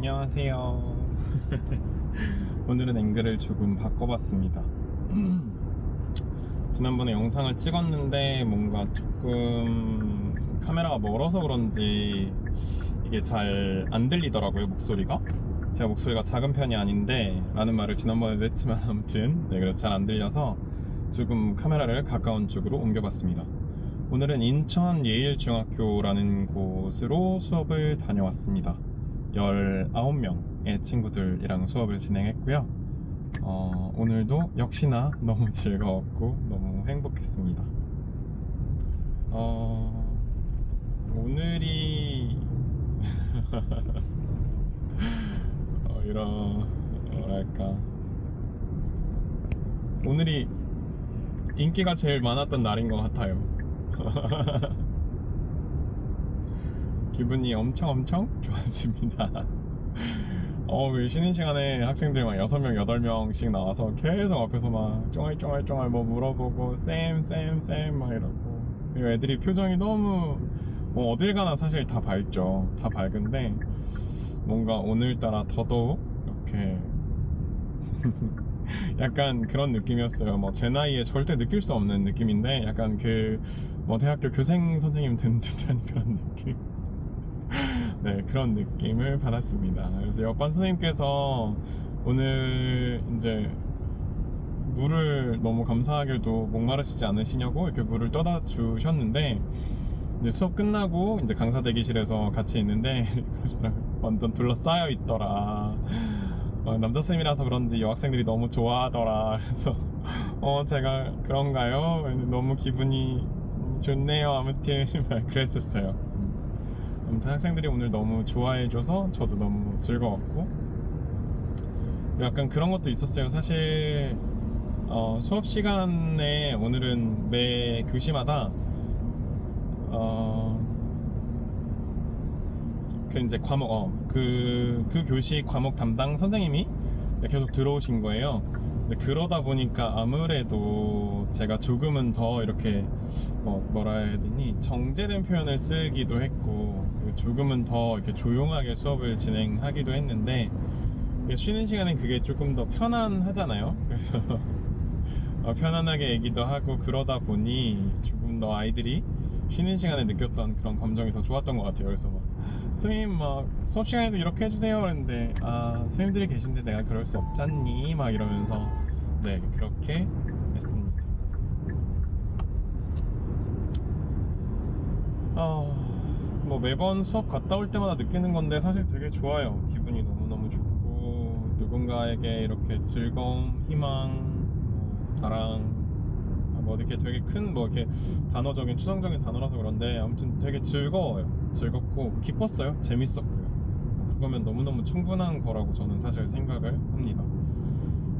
안녕하세요. 오늘은 앵글을 조금 바꿔봤습니다. 지난번에 영상을 찍었는데 뭔가 조금 카메라가 멀어서 그런지 이게 잘 안 들리더라고요, 목소리가. 제가 목소리가 작은 편이 아닌데 라는 말을 지난번에도 했지만 아무튼 네, 그래서 잘 안 들려서 조금 카메라를 가까운 쪽으로 옮겨봤습니다. 오늘은 인천 예일중학교라는 곳으로 수업을 다녀왔습니다. 19명의 친구들이랑 수업을 진행했고요. 어, 오늘도 역시나 너무 즐거웠고 너무 행복했습니다. 어, 오늘이 어, 이런 뭐랄까 오늘이 인기가 제일 많았던 날인 것 같아요. 기분이 엄청 엄청 좋았습니다. 어, 왜 쉬는 시간에 학생들 막 6명, 8명씩 나와서 계속 앞에서 막 쫑알쫑알쫑알 뭐 물어보고 쌤, 쌤, 쌤 막 이러고 그리고 애들이 표정이 너무 뭐 어딜 가나 사실 다 밝죠. 다 밝은데 뭔가 오늘따라 더더욱 이렇게 약간 그런 느낌이었어요. 뭐 제 나이에 절대 느낄 수 없는 느낌인데 약간 그 뭐 대학교 교생 선생님 된 듯한 그런 느낌. 네, 그런 느낌을 받았습니다. 그래서 옆반 선생님께서 오늘 이제 물을 너무 감사하게도 목마르시지 않으시냐고 이렇게 물을 떠다 주셨는데 이제 수업 끝나고 이제 강사 대기실에서 같이 있는데. 완전 둘러싸여 있더라. 어, 남자 쌤이라서 그런지 여학생들이 너무 좋아하더라. 그래서 어 제가 그런가요? 너무 기분이 좋네요. 아무튼 막 그랬었어요. 아무튼 학생들이 오늘 너무 좋아해줘서 저도 너무 즐거웠고 약간 그런 것도 있었어요. 사실 어, 수업 시간에 오늘은 매 교시마다 어, 그 이제 과목 어, 그, 그 교시 과목 담당 선생님이 계속 들어오신 거예요. 그러다 보니까 아무래도 제가 조금은 더 이렇게 뭐 뭐라 해야 되니 정제된 표현을 쓰기도 했고 조금은 더 이렇게 조용하게 수업을 진행하기도 했는데 쉬는 시간엔 그게 조금 더 편안하잖아요. 그래서 어, 편안하게 얘기도 하고 그러다 보니 조금 더 아이들이 쉬는 시간에 느꼈던 그런 감정이 더 좋았던 것 같아요. 그래서 막 선생님 막 수업 시간에도 이렇게 해주세요 그랬는데 아 선생님들이 계신데 내가 그럴 수 없잖니 막 이러면서 네 그렇게 했습니다. 아뭐 매번 수업 갔다 올 때마다 느끼는 건데 사실 되게 좋아요. 기분이 너무 너무 좋고 누군가에게 이렇게 즐거움, 희망, 뭐 사랑 뭐 이렇게 되게 큰 뭐 이렇게 단어적인 추상적인 단어라서 그런데 아무튼 되게 즐거워요. 즐겁고 기뻤어요. 재밌었고요. 그거면 너무너무 충분한 거라고 저는 사실 생각을 합니다.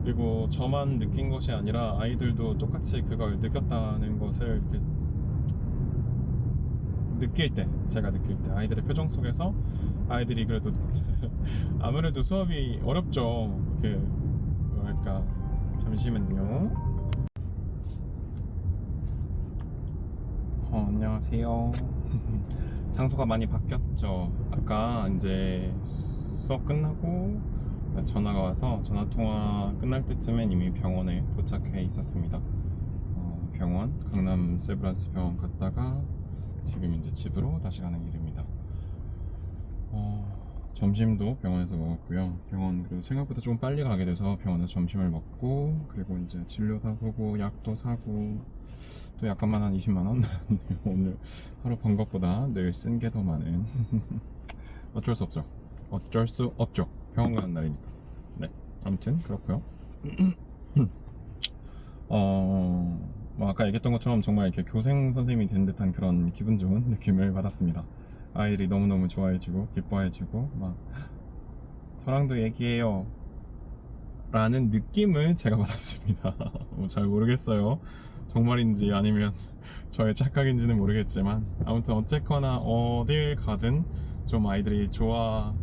그리고 저만 느낀 것이 아니라 아이들도 똑같이 그걸 느꼈다는 것을 이렇게 느낄 때 제가 느낄 때 아이들의 표정 속에서 아이들이 그래도 아무래도 수업이 어렵죠. 이렇게 뭐랄까 잠시만요. 어, 안녕하세요. 장소가 많이 바뀌었죠. 아까 이제 수업 끝나고 전화가 와서 전화 통화 끝날 때쯤엔 이미 병원에 도착해 있었습니다. 어, 병원 강남 세브란스 병원 갔다가 지금 이제 집으로 다시 가는 길입니다. 어, 점심도 병원에서 먹었고요. 병원 그래도 생각보다 조금 빨리 가게 돼서 병원에서 점심을 먹고 그리고 이제 진료도 하고 약도 사고 또 약간만 한 20만 원 오늘 하루 번 것보다 늘쓴게 더 많은 어쩔 수 없죠. 어쩔 수 없죠. 병원 가는 날이니까. 네. 아무튼 그렇고요. 어, 뭐 아까 얘기했던 것처럼 정말 이렇게 교생 선생님이 된 듯한 그런 기분 좋은 느낌을 받았습니다. 아이들이 너무너무 좋아해주고 기뻐해주고 막 저랑도 얘기해요. 라는 느낌을 제가 받았습니다. 뭐 잘 모르겠어요. 정말인지 아니면 저의 착각인지는 모르겠지만 아무튼 어쨌거나 어딜 가든 좀 아이들이 좋아해주는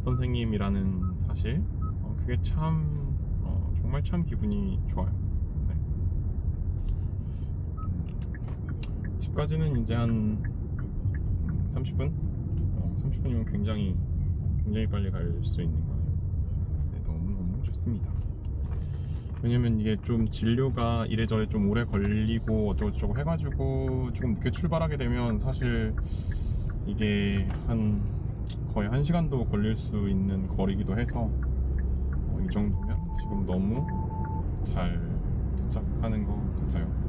선생님이라는 사실 어, 그게 참 어, 정말 참 기분이 좋아요. 네. 음, 집까지는 이제 한 30분? 어, 30분이면 굉장히 굉장히 빨리 갈 수 있는 거예요. 네, 너무너무 좋습니다. 왜냐면 이게 좀 진료가 이래저래 좀 오래 걸리고 어쩌고저쩌고 해가지고 조금 늦게 출발하게 되면 사실 이게 한 거의 한 시간도 걸릴 수 있는 거리기도 해서 어, 이 정도면 지금 너무 잘 도착하는 것 같아요.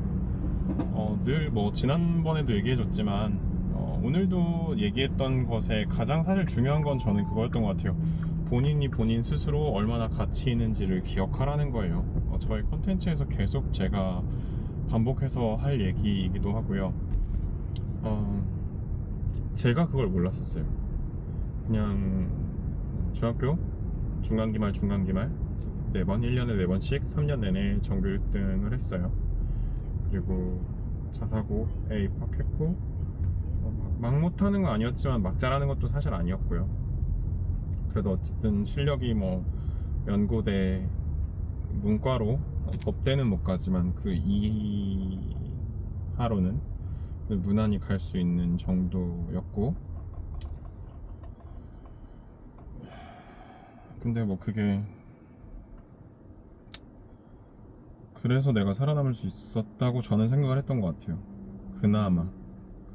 어, 늘 뭐 지난번에도 얘기해줬지만 어, 오늘도 얘기했던 것에 가장 사실 중요한 건 저는 그거였던 것 같아요. 본인이 본인 스스로 얼마나 가치 있는지를 기억하라는 거예요. 어, 저의 컨텐츠에서 계속 제가 반복해서 할 얘기이기도 하고요. 어, 제가 그걸 몰랐었어요. 그냥 중학교 중간기말 중간기말 4번 1년에 4번씩 3년 내내 전교 1등을 했어요. 그리고 자사고 에 입학했고 어, 막 못하는 건 아니었지만 막 잘하는 것도 사실 아니었고요. 그래도 어쨌든 실력이 뭐 연고대 문과로 법대는 못 가지만 그 이하로는 무난히 갈 수 있는 정도였고 근데 뭐 그게 그래서 내가 살아남을 수 있었다고 저는 생각을 했던 것 같아요. 그나마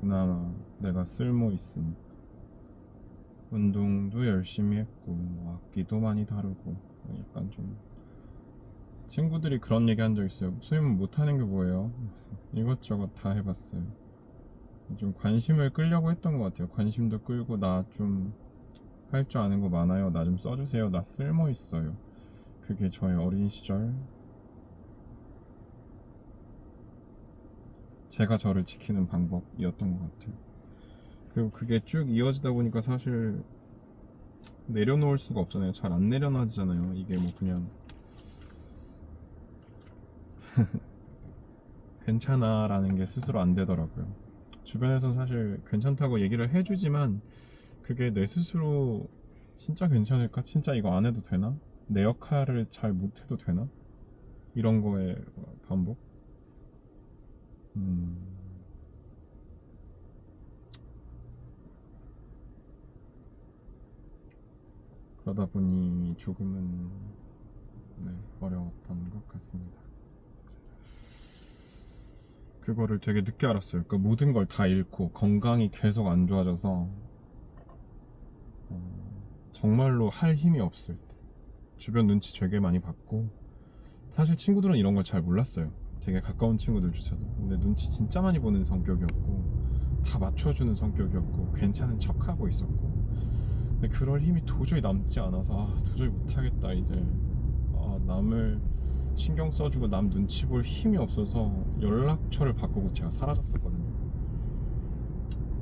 그나마 내가 쓸모 있으니 운동도 열심히 했고 뭐 악기도 많이 다루고 약간 좀 친구들이 그런 얘기 한 적 있어요. 소임은 못하는 게 뭐예요? 이것저것 다 해봤어요. 좀 관심을 끌려고 했던 것 같아요. 관심도 끌고 나 좀 할 줄 아는 거 많아요. 나 좀 써주세요. 나 쓸모 있어요. 그게 저의 어린 시절 제가 저를 지키는 방법이었던 것 같아요. 그리고 그게 쭉 이어지다 보니까 사실 내려놓을 수가 없잖아요. 잘 안 내려놔지잖아요. 이게 뭐 그냥 괜찮아라는 게 스스로 안 되더라고요. 주변에서 사실 괜찮다고 얘기를 해주지만 그게 내 스스로 진짜 괜찮을까? 진짜 이거 안 해도 되나? 내 역할을 잘 못해도 되나? 이런 거에 반복? 음... 그러다 보니 조금은 네, 어려웠던 것 같습니다. 그거를 되게 늦게 알았어요. 그러니까 모든 걸 다 잃고 건강이 계속 안 좋아져서 어, 정말로 할 힘이 없을 때 주변 눈치 되게 많이 받고 사실 친구들은 이런 걸 잘 몰랐어요. 되게 가까운 친구들조차도 근데 눈치 진짜 많이 보는 성격이었고 다 맞춰주는 성격이었고 괜찮은 척하고 있었고 근데 그럴 힘이 도저히 남지 않아서 아, 도저히 못하겠다 이제 아, 남을 신경 써주고 남 눈치 볼 힘이 없어서 연락처를 바꾸고 제가 사라졌었거든요.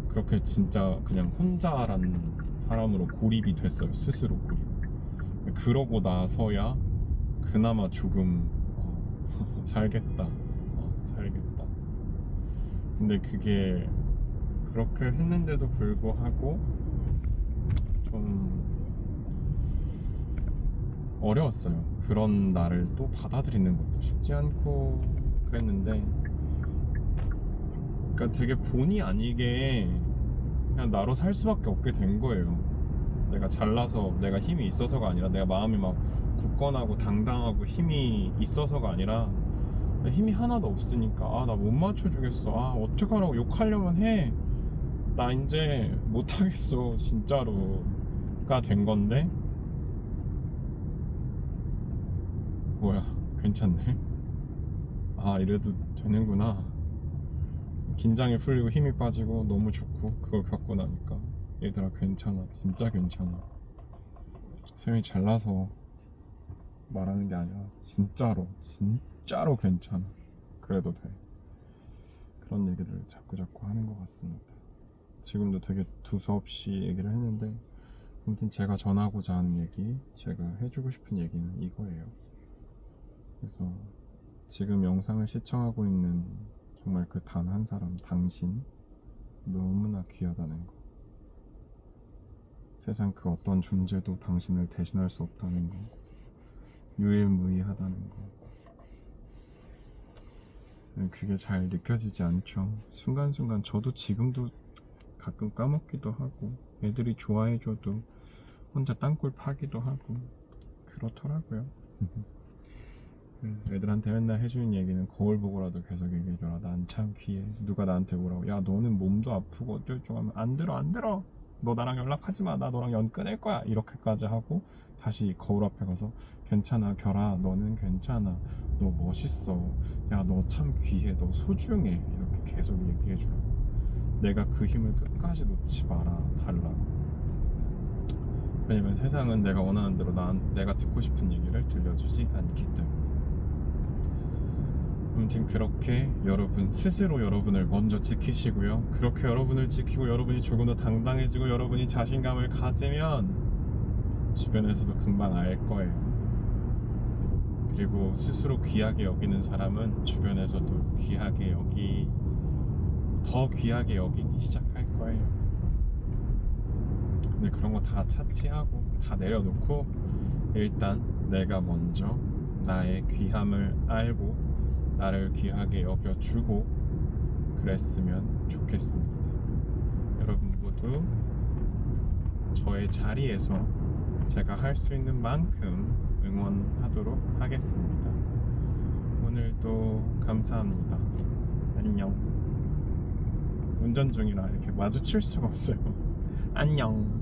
그렇게 진짜 그냥 혼자라는 사람으로 고립이 됐어요. 스스로 고립. 그러고 나서야 그나마 조금 어, 살겠다. 어, 살겠다. 근데 그게 그렇게 했는데도 불구하고 좀 어려웠어요. 그런 나를 또 받아들이는 것도 쉽지 않고 그랬는데, 그러니까 되게 본의 아니게 그냥 나로 살 수밖에 없게 된 거예요. 내가 잘나서 내가 힘이 있어서가 아니라 내가 마음이 막 굳건하고 당당하고 힘이 있어서가 아니라 힘이 하나도 없으니까 아 나 못 맞춰주겠어. 아 어떡하라고 욕하려면 해 나 이제 못하겠어. 진짜로 가 된 건데. 뭐야 괜찮네? 아 이래도 되는구나. 긴장이 풀리고 힘이 빠지고 너무 좋고 그걸 겪고 나니까 얘들아 괜찮아. 진짜 괜찮아. 쌤이 잘나서 말하는 게 아니라 진짜로 진짜로 괜찮아 그래도 돼 그런 얘기를 자꾸 자꾸 하는 것 같습니다 지금도 되게 두서없이 얘기를 했는데 아무튼 제가 전하고자 하는 얘기 제가 해주고 싶은 얘기는 이거예요 그래서 지금 영상을 시청하고 있는 정말 그 단 한 사람, 당신 너무나 귀하다는 거. 세상 그 어떤 존재도 당신을 대신할 수 없다는 거. 유일무이하다는 거. 그게 잘 느껴지지 않죠. 순간순간 저도 지금도 가끔 까먹기도 하고 애들이 좋아해줘도 혼자 땅굴 파기도 하고 그렇더라고요. 애들한테 맨날 해주는 얘기는 거울 보고라도 계속 얘기해줘라. 난 참 귀해. 누가 나한테 뭐라고? 야 너는 몸도 아프고 어쩔 줄 하면 안 들어 안 들어. 너 나랑 연락하지 마. 나 너랑 연 끊을 거야. 이렇게까지 하고 다시 거울 앞에 가서 괜찮아 결아 너는 괜찮아. 너 멋있어. 야 너 참 귀해. 너 소중해. 이렇게 계속 얘기해 주라고. 내가 그 힘을 끝까지 놓지 마라. 달라고. 왜냐면 세상은 내가 원하는 대로 난 내가 듣고 싶은 얘기를 들려주지 않기 때문에. 아무튼 그렇게 여러분 스스로 여러분을 먼저 지키시고요. 그렇게 여러분을 지키고 여러분이 조금 더 당당해지고 여러분이 자신감을 가지면 주변에서도 금방 알 거예요. 그리고 스스로 귀하게 여기는 사람은 주변에서도 귀하게 여기 더 귀하게 여기기 시작할 거예요. 근데 그런 거 다 차치하고 다 내려놓고 일단 내가 먼저 나의 귀함을 알고 나를 귀하게 여겨주고 그랬으면 좋겠습니다. 여러분 모두 저의 자리에서 제가 할 수 있는 만큼 응원하도록 하겠습니다. 오늘도 감사합니다. 안녕. 운전 중이라 이렇게 마주칠 수가 없어요. 안녕.